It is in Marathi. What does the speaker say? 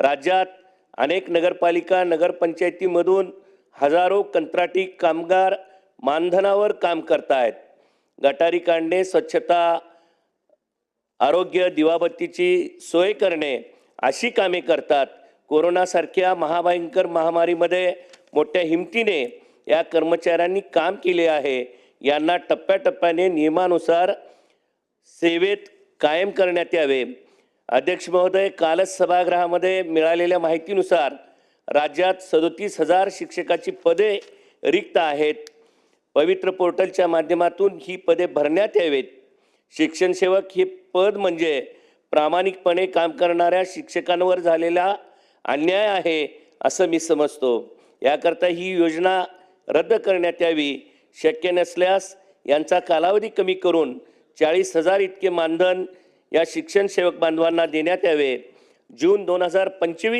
राज्यात अनेक नगरपालिका नगरपंचायतीमधून हजारो कंत्राटी कामगार मानधनावर काम करतायत. गटारी काढणे स्वच्छता आरोग्य दिवाबत्तीची सोय करणे अशी कामे करतात. कोरोनासारख्या महाभयंकर महामारीमध्ये मोठ्या हिमतीने या कर्मचाऱ्यांनी काम केले आहे. यांना टप्प्याटप्प्याने नियमानुसार सेवेत कायम करण्यात यावे. अध्यक्ष महोदय कालच सभागृहामध्ये मिळालेल्या माहितीनुसार राज्यात सदोतीस हजार शिक्षकाची पदे रिक्त आहेत. पवित्र पोर्टलच्या माध्यमातून ही पदे भरण्यात यावेत. शिक्षणसेवक हे पद म्हणजे प्रामाणिकपणे काम करणाऱ्या शिक्षकांवर झालेला अन्याय आहे असं मी समजतो. याकरता ही योजना रद्द करण्यात यावी. शक्य नसल्यास यांचा कालावधी कमी करून चाळीस हजार इतके मानधन या शिक्षण सेवक बांधवांना देण्यात यावे. जून दोन हजार पंचवीस